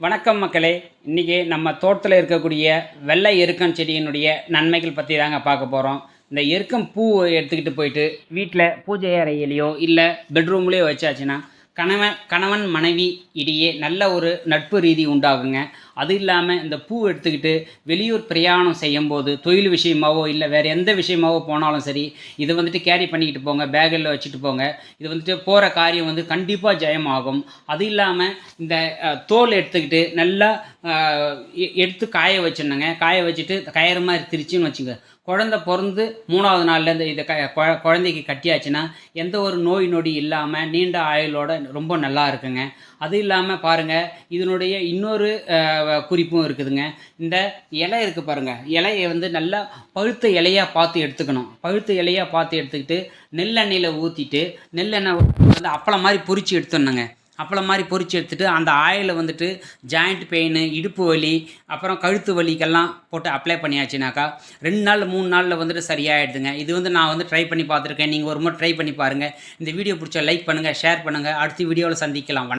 வணக்கம் மக்களே. இன்றைக்கி நம்ம தோட்டத்தில் இருக்கக்கூடிய வெள்ளை எருக்கம் செடியினுடைய நன்மைகள் பற்றி தாங்க பார்க்க போகிறோம் இந்த எருக்கம் பூ எடுத்துக்கிட்டு போயிட்டு வீட்டில் பூஜை அறையிலையோ இல்லை பெட்ரூம்லேயோ வச்சாச்சுன்னா கணவன் கணவன் மனைவி இடையே நல்ல ஒரு நட்பு ரீதி உண்டாகுங்க. அது இல்லாமல் இந்த பூ எடுத்துக்கிட்டு வெளியூர் பிரயாணம் செய்யும்போது தொழில் விஷயமாவோ இல்லை வேறு எந்த விஷயமாவோ போனாலும் சரி இதை வந்துட்டு கேரி பண்ணிக்கிட்டு போங்க பேக்கில் வச்சுட்டு போங்க. இது வந்துட்டு போகிற காரியம் வந்து கண்டிப்பாக ஜெயமாகும். அது இல்லாமல் இந்த தோல் எடுத்துக்கிட்டு நல்லா எ- எடுத்து காய வச்சிடணுங்க. காய வச்சுட்டு கயிறு மாதிரி திரிச்சுன்னு வச்சுங்க. குழந்த பிறந்து மூணாவது நாள்லேருந்து இதை க குழந்தைக்கு கட்டியாச்சுன்னா எந்த ஒரு நோய் நொடி இல்லாமல் நீண்ட ஆயுளோட ரொம்ப நல்லா இருக்குங்க. அது இல்லாமல் பாருங்கள் இதனுடைய இன்னொரு குறிப்பும் இருக்குதுங்க. இந்த இலை இருக்குது பாருங்கள் இலையை வந்து நல்லா பழுத்த இலையாக பார்த்து எடுத்துக்கணும். பழுத்த இலையாக பார்த்து எடுத்துக்கிட்டு நெல்லெண்ணெயில் ஊற்றிட்டு நெல்லெண்ணெய் வந்து அப்பளம் மாதிரி பொறிச்சு எடுத்துடணுங்க. அப்பளம் மாதிரி பொறிச்சு எடுத்துட்டு அந்த ஆயிலை வந்துட்டு ஜாயிண்ட் பெயின் இடுப்பு வலி அப்புறம் கழுத்து வலிக்கெல்லாம் போட்டு அப்ளை பண்ணியாச்சுனாக்கா ரெண்டு நாள் மூணு நாளில் வந்துட்டு சரியாயிடுதுங்க. இது வந்து நான் வந்து ட்ரை பண்ணி பார்த்துருக்கேன். நீங்கள் ஒரு முறை ட்ரை பண்ணி பாருங்கள் இந்த வீடியோ பிடிச்சா லைக் பண்ணுங்கள் ஷேர் பண்ணுங்கள் அடுத்த வீடியோவில் சந்திக்கலாம்.